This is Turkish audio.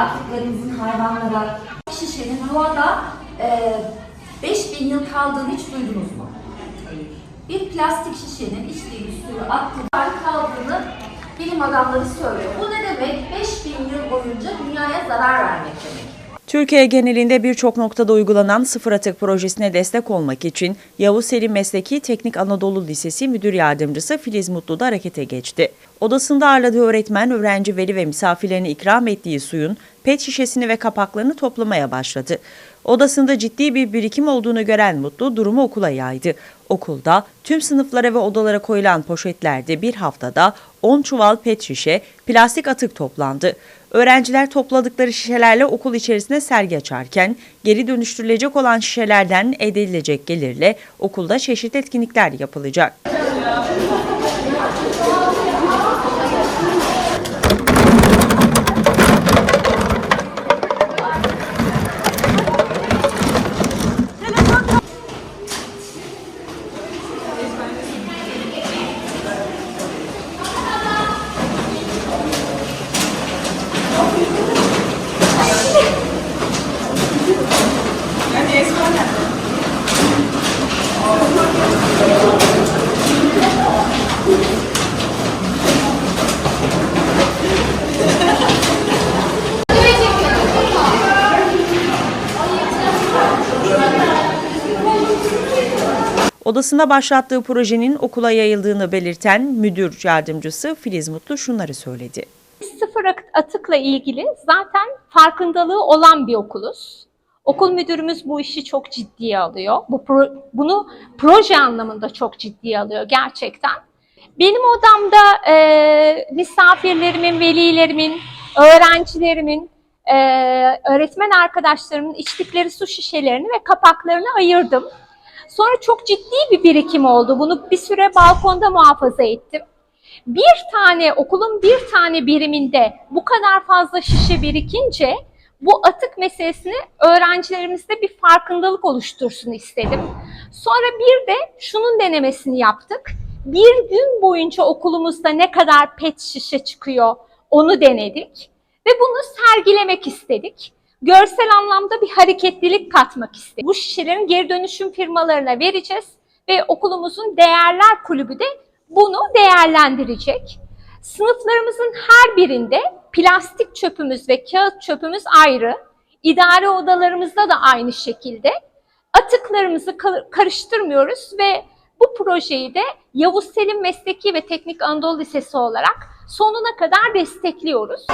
attıklarınızın hayvanlara şişenin doğada e, 5000 yıl kaldığını hiç duydunuz mu? Bir plastik şişenin içtiği suyu attığı kaldığını bilim adamları söylüyor. Bu ne demek? 5000 yıl boyunca dünyaya zarar vermek demek. Türkiye genelinde birçok noktada uygulanan sıfır atık projesine destek olmak için Yavuz Selim Mesleki Teknik Anadolu Lisesi Müdür Yardımcısı Filiz Mutlu da harekete geçti. Odasında ağırladığı öğretmen, öğrenci, veli ve misafirlerine ikram ettiği suyun pet şişesini ve kapaklarını toplamaya başladı. Odasında ciddi bir birikim olduğunu gören Mutlu durumu okula yaydı. Okulda tüm sınıflara ve odalara koyulan poşetlerde bir haftada 10 çuval pet şişe, plastik atık toplandı. Öğrenciler topladıkları şişelerle okul içerisinde sergi açarken geri dönüştürülecek olan şişelerden elde edilecek gelirle okulda çeşitli etkinlikler yapılacak. Odasında başlattığı projenin okula yayıldığını belirten müdür yardımcısı Filiz Mutlu şunları söyledi. Sıfır atıkla ilgili zaten farkındalığı olan bir okuluz. Okul müdürümüz bu işi çok ciddiye alıyor. Bu pro- bunu proje anlamında çok ciddiye alıyor gerçekten. Benim odamda e, misafirlerimin, velilerimin, öğrencilerimin, e, öğretmen arkadaşlarımın içtikleri su şişelerini ve kapaklarını ayırdım. Sonra çok ciddi bir birikim oldu. Bunu bir süre balkonda muhafaza ettim. Bir tane okulun bir tane biriminde bu kadar fazla şişe birikince bu atık meselesini öğrencilerimizde bir farkındalık oluştursun istedim. Sonra bir de şunun denemesini yaptık. Bir gün boyunca okulumuzda ne kadar pet şişe çıkıyor onu denedik ve bunu sergilemek istedik. Görsel anlamda bir hareketlilik katmak istedik. Bu şişelerin geri dönüşüm firmalarına vereceğiz ve okulumuzun değerler kulübü de bunu değerlendirecek. Sınıflarımızın her birinde plastik çöpümüz ve kağıt çöpümüz ayrı. İdare odalarımızda da aynı şekilde. Atıklarımızı ka- karıştırmıyoruz ve bu projeyi de Yavuz Selim Mesleki ve Teknik Anadolu Lisesi olarak sonuna kadar destekliyoruz.